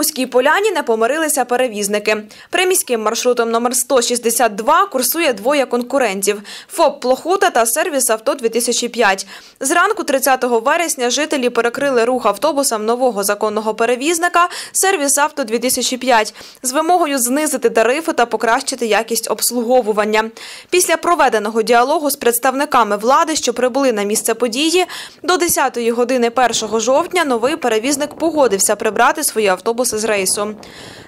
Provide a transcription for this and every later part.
Руській поляні не помирилися перевізники. Приміським маршрутом номер 162 курсує двоє конкурентів – ФОП «Плохута» та сервіс «Авто 2005». Зранку 30 вересня жителі перекрили рух автобусам нового законного перевізника «Сервіс Авто 2005» з вимогою знизити тарифи та покращити якість обслуговування. Після проведеного діалогу з представниками влади, що прибули на місце події, до 10-ї години 1 жовтня новий перевізник погодився прибрати свої автобуси з рейсу.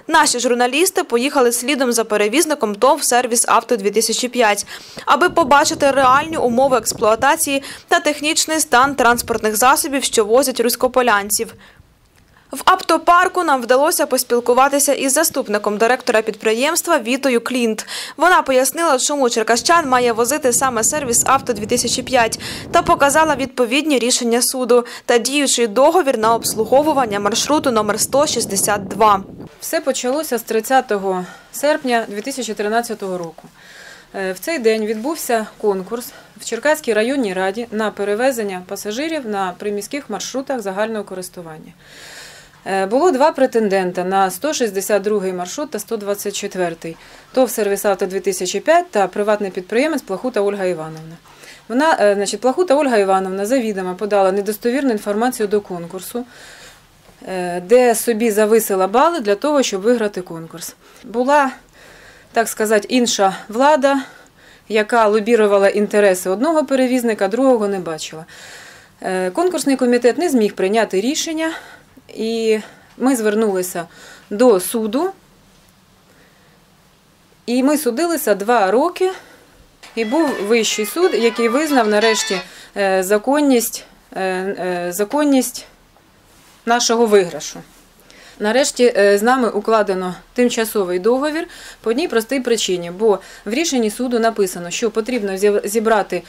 Наші журналісти поїхали слідом за перевізником ТОВ «Сервіс Авто 2005», аби побачити реальні умови експлуатації та технічний стан транспортних засобів, що возять руськополянців. В автопарку нам вдалося поспілкуватися із заступником директора підприємства Вітою Клінт. Вона пояснила, чому черкащан має возити саме сервіс авто 2005 та показала відповідні рішення суду та діючий договір на обслуговування маршруту номер 162. Все почалося з 30 серпня 2013 року. Е, В цей день відбувся конкурс в Черкаській районній раді на перевезення пасажирів на приміських маршрутах загального користування. Е, Було два претендента на 162 маршрут та 124-й. ТОВ «Сервіс Авто 2005 та приватний підприємець Плахута Ольга Івановна. Вона, е, значить, Плахута Ольга Івановна завідомо подала недостовірну інформацію до конкурсу, е, де собі зависила бали для того, щоб виграти конкурс. Була, так сказати, інша влада, яка лобірувала інтереси одного перевізника, другого не бачила. Конкурсний комітет не зміг прийняти рішення, і ми звернулися до суду. І ми судилися два роки. І був вищий суд, який визнав нарешті е, законність, е, е, законність нашого виграшу. Нарешті з нами укладено тимчасовий договір по одній простій причині, бо в рішенні суду написано, що потрібно зібрати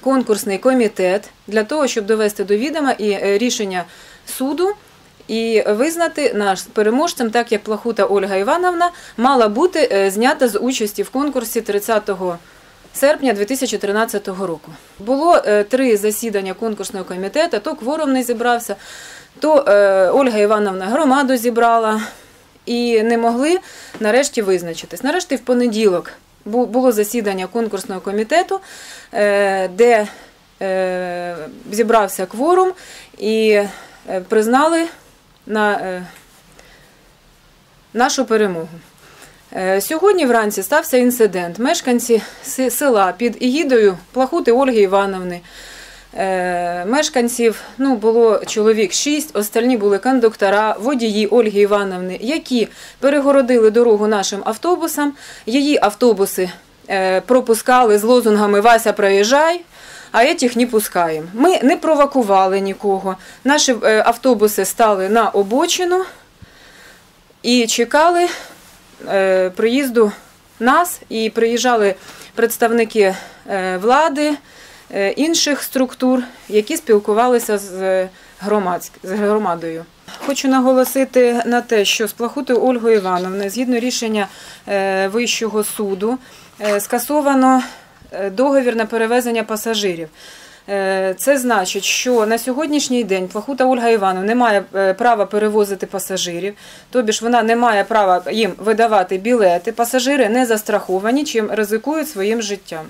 конкурсний комітет для того, щоб довести до відома і рішення суду і визнати наш переможцем, так як Плахута Ольга Івановна мала бути е, знята з участі в конкурсі 30 серпня 2013 року. Було е, три засідання конкурсного комітету, то кворум не зібрався, то е, Ольга Івановна громаду зібрала і не могли нарешті визначитись. Нарешті в понеділок було засідання конкурсного комітету, де зібрався кворум і признали на е, нашу перемогу. Е, Сьогодні вранці стався інцидент. Мешканці села під егідою Плахути Ольги Івановни. е, Мешканців ну, було чоловік шість, остальні були кондуктора, водії Ольги Івановни, які перегородили дорогу нашим автобусам. Її автобуси е, пропускали з лозунгами Вася, проїжджай. А этих не пускаємо. Ми не провокували нікого. Наші е, автобуси стали на обочину і чекали е, приїзду нас, і приїжджали представники е, влади, інших структур, які спілкувалися з, громадою. Хочу наголосити на те, що з Плахутою Ольгою Івановною, згідно рішення Вищого суду, скасовано договір на перевезення пасажирів. Е, Це значить, що на сьогоднішній день Плахута Ольга Івановна не має е, права перевозити пасажирів, тобі ж вона не має права їм видавати білети. Пасажири не застраховані, чим ризикують своїм життям.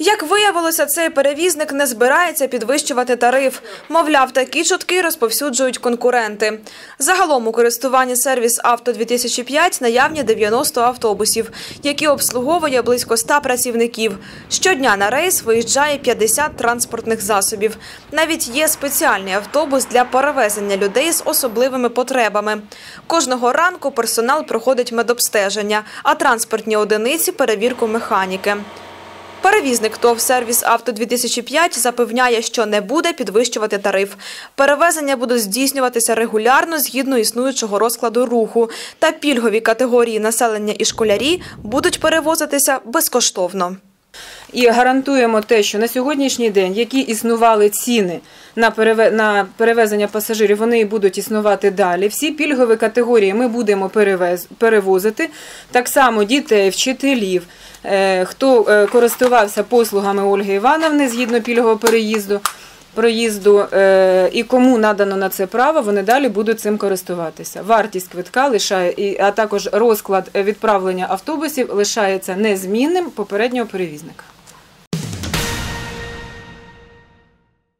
Як виявилося, цей перевізник не збирається підвищувати тариф. Мовляв, такі чутки розповсюджують конкуренти. Загалом у користуванні сервіс «Авто 2005» наявні 90 автобусів, які обслуговує близько 100 працівників. Щодня на рейс виїжджає 50 транспортних засобів. Навіть є спеціальний автобус для перевезення людей з особливими потребами. Кожного ранку персонал проходить медобстеження, а транспортні одиниці – перевірку механіки. Перевізник ТОВ «Сервіс Авто 2005» запевняє, що не буде підвищувати тариф. Перевезення будуть здійснюватися регулярно згідно існуючого розкладу руху. Та пільгові категорії населення і школярі будуть перевозитися безкоштовно. І гарантуємо те, що на сьогоднішній день, які існували ціни на на перевезення пасажирів, вони будуть існувати далі. Всі пільгові категорії ми будемо перевез- перевозити. Так само дітей, вчителів, е, хто е, користувався послугами Ольги Івановни згідно пільгового переїзду. Проїзду е, і кому надано на це право, вони далі будуть цим користуватися. Вартість квитка лишає, і- а також розклад відправлення автобусів лишається незмінним попереднього перевізника.